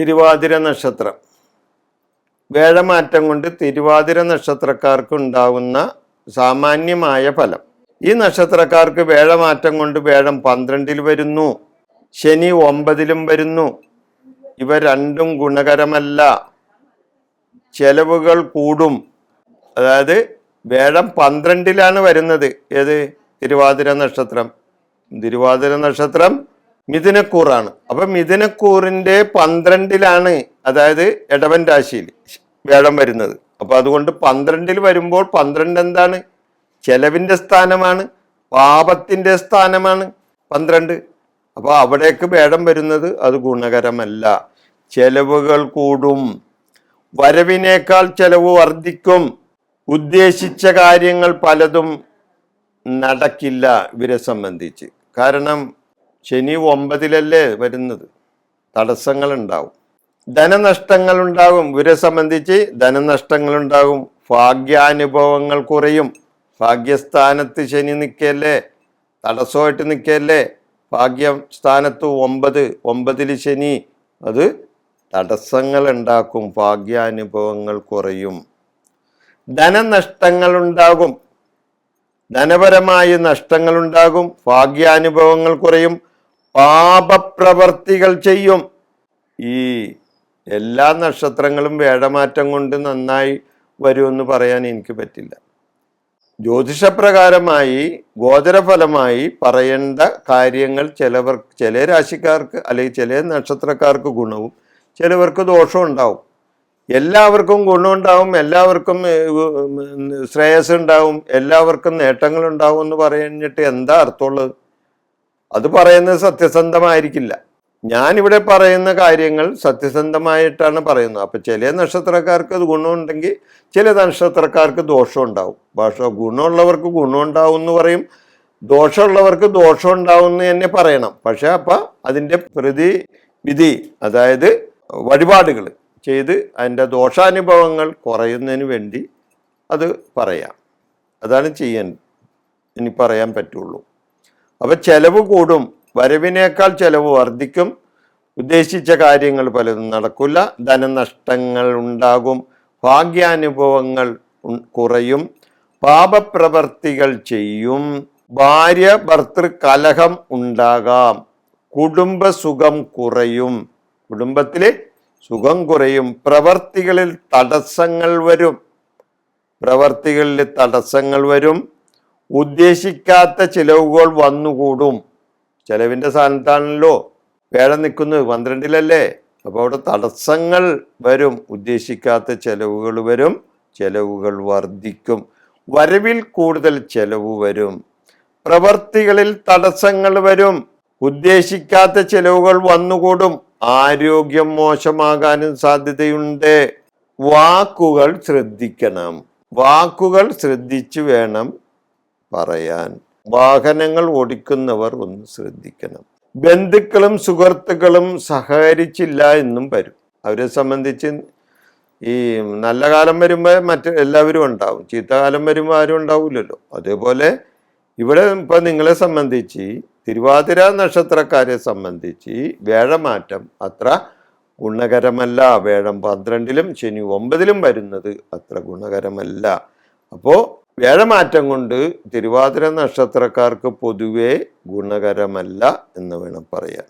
തിരുവാതിര നക്ഷത്രം. വേഴമാറ്റം കൊണ്ട് തിരുവാതിര നക്ഷത്രക്കാർക്ക് ഉണ്ടാകുന്ന സാമാന്യമായ ഫലം. ഈ നക്ഷത്രക്കാർക്ക് വേഴമാറ്റം കൊണ്ട് വേഴം പന്ത്രണ്ടിൽ വരുന്നു ശനി ഒമ്പതിലും വരുന്നു. ഇവ രണ്ടും ഗുണകരമല്ല. ചെലവുകൾ കൂടും. അതായത് വേഴം പന്ത്രണ്ടിലാണ് വരുന്നത്. ഏത്? തിരുവാതിര നക്ഷത്രം. തിരുവാതിര നക്ഷത്രം മിഥുനക്കൂറാണ്. അപ്പൊ മിഥുനക്കൂറിന്റെ പന്ത്രണ്ടിലാണ് അതായത് ഇടവൻ രാശിയിൽ വേഴം വരുന്നത്. അപ്പൊ അതുകൊണ്ട് പന്ത്രണ്ടിൽ വരുമ്പോൾ പന്ത്രണ്ട് എന്താണ്? ചെലവിന്റെ സ്ഥാനമാണ് പാപത്തിന്റെ സ്ഥാനമാണ് പന്ത്രണ്ട്. അപ്പൊ അവിടേക്ക് വേഴം വരുന്നത് അത് ഗുണകരമല്ല. ചെലവുകൾ കൂടും. വരവിനേക്കാൾ ചെലവ് വർദ്ധിക്കും. ഉദ്ദേശിച്ച കാര്യങ്ങൾ പലതും നടക്കില്ല ഇവരെ സംബന്ധിച്ച്. കാരണം ശനി ഒമ്പതിലല്ലേ വരുന്നത്. തടസ്സങ്ങൾ ഉണ്ടാവും ധനനഷ്ടങ്ങൾ ഉണ്ടാകും ഇവരെ സംബന്ധിച്ച് ധനനഷ്ടങ്ങൾ ഉണ്ടാകും ഭാഗ്യാനുഭവങ്ങൾ കുറയും. ഭാഗ്യസ്ഥാനത്ത് ശനി നിൽക്കല്ലേ? തടസ്സമായിട്ട് നിൽക്കല്ലേ? ഭാഗ്യം സ്ഥാനത്ത് ഒമ്പത് ഒമ്പതിൽ ശനി. അത് തടസ്സങ്ങൾ ഉണ്ടാക്കും ഭാഗ്യാനുഭവങ്ങൾ കുറയും. ധനനഷ്ടങ്ങൾ ഉണ്ടാകും ധനപരമായ നഷ്ടങ്ങൾ ഉണ്ടാകും ഭാഗ്യാനുഭവങ്ങൾ കുറയും. പാപപ്രവർത്തികൾ ചെയ്യും. ഈ എല്ലാ നക്ഷത്രങ്ങളും വേടമാറ്റം കൊണ്ട് നന്നായി വരുമെന്ന് പറയാൻ എനിക്ക് പറ്റില്ല. ജ്യോതിഷപ്രകാരമായി ഗോചരഫലമായി പറയേണ്ട കാര്യങ്ങൾ ചിലവർ ചില രാശിക്കാർക്ക് അല്ലെങ്കിൽ ചില നക്ഷത്രക്കാർക്ക് ഗുണവും ചിലവർക്ക് ദോഷവും ഉണ്ടാവും. എല്ലാവർക്കും ഗുണമുണ്ടാവും എല്ലാവർക്കും ശ്രേയസ് ഉണ്ടാവും എല്ലാവർക്കും നേട്ടങ്ങളുണ്ടാവും എന്ന് പറഞ്ഞിട്ട് എന്താ അർത്ഥമുള്ളത്? അത് പറയുന്നത് സത്യസന്ധമായിരിക്കില്ല. ഞാനിവിടെ പറയുന്ന കാര്യങ്ങൾ സത്യസന്ധമായിട്ടാണ് പറയുന്നത്. അപ്പം ചില നക്ഷത്രക്കാർക്ക് അത് ഗുണമുണ്ടെങ്കിൽ ചില നക്ഷത്രക്കാർക്ക് ദോഷം ഉണ്ടാവും. പക്ഷെ ഗുണമുള്ളവർക്ക് ഗുണമുണ്ടാവും എന്ന് പറയും. ദോഷമുള്ളവർക്ക് ദോഷം ഉണ്ടാവും എന്ന് തന്നെ പറയണം. പക്ഷെ അതിന്റെ അതിന്റെ പ്രതിവിധി അതായത് വഴിപാടുകൾ ചെയ്ത് അതിന്റെ ദോഷാനുഭവങ്ങൾ കുറയുന്നതിന് വേണ്ടി അത് പറയാം. അതാണ് ചെയ്യാൻ ഇനി പറയാൻ പറ്റുള്ളൂ. അപ്പൊ ചെലവ് കൂടും. വരവിനേക്കാൾ ചെലവ് വർദ്ധിക്കും. ഉദ്ദേശിച്ച കാര്യങ്ങൾ പലതും നടക്കില്ല. ധനനഷ്ടങ്ങൾ ഉണ്ടാകും. ഭാഗ്യാനുഭവങ്ങൾ കുറയും. പാപപ്രവർത്തികൾ ചെയ്യും. ഭാര്യ ഭർത്തൃ കലഹം ഉണ്ടാകാം. കുടുംബസുഖം കുറയും. കുടുംബത്തിലെ സുഖം കുറയും. പ്രവർത്തികളിൽ തടസ്സങ്ങൾ വരും. പ്രവർത്തികളിൽ തടസ്സങ്ങൾ വരും. ഉദ്ദേശിക്കാത്ത ചിലവുകൾ വന്നുകൂടും. ചെലവിന്റെ സ്ഥാനത്താണല്ലോ. വേഴം നിൽക്കുന്നത് പന്ത്രണ്ടിലല്ലേ? അപ്പോൾ അവിടെ തടസ്സങ്ങൾ വരും. ഉദ്ദേശിക്കാത്ത ചെലവുകൾ വരും. ചെലവുകൾ വർദ്ധിക്കും. വരവിൽ കൂടുതൽ ചെലവ് വരും. പ്രവർത്തികളിൽ തടസ്സങ്ങൾ വരും. ഉദ്ദേശിക്കാത്ത ചെലവുകൾ വന്നുകൂടും. ആരോഗ്യം മോശമാകാനും സാധ്യതയുണ്ട്. വാക്കുകൾ ശ്രദ്ധിക്കണം. വാക്കുകൾ ശ്രദ്ധിച്ചു വേണം പറയാൻ. വാഹനങ്ങൾ ഓടിക്കുന്നവർ ഒന്ന് ശ്രദ്ധിക്കണം. ബന്ധുക്കളും സുഹൃത്തുക്കളും സഹകരിച്ചില്ല എന്നും വരും. അവരെ സംബന്ധിച്ച് ഈ നല്ല കാലം വരുമ്പോൾ മറ്റ് എല്ലാവരും ഉണ്ടാവും. ചീത്തകാലം വരുമ്പോൾ ആരും ഉണ്ടാവില്ലല്ലോ അതേപോലെ ഇവിടെ ഇപ്പം നിങ്ങളെ സംബന്ധിച്ച് തിരുവാതിര നക്ഷത്രക്കാരെ സംബന്ധിച്ച് വേഴമാറ്റം അത്ര ഗുണകരമല്ല. വേഴം പന്ത്രണ്ടിലും ശനി ഒമ്പതിലും വരുന്നത് അത്ര ഗുണകരമല്ല. അപ്പോൾ വേഴമാറ്റം കൊണ്ട് തിരുവാതിര നക്ഷത്രക്കാർക്ക് പൊതുവെ ഗുണകരമല്ല എന്ന് വേണം പറയാൻ.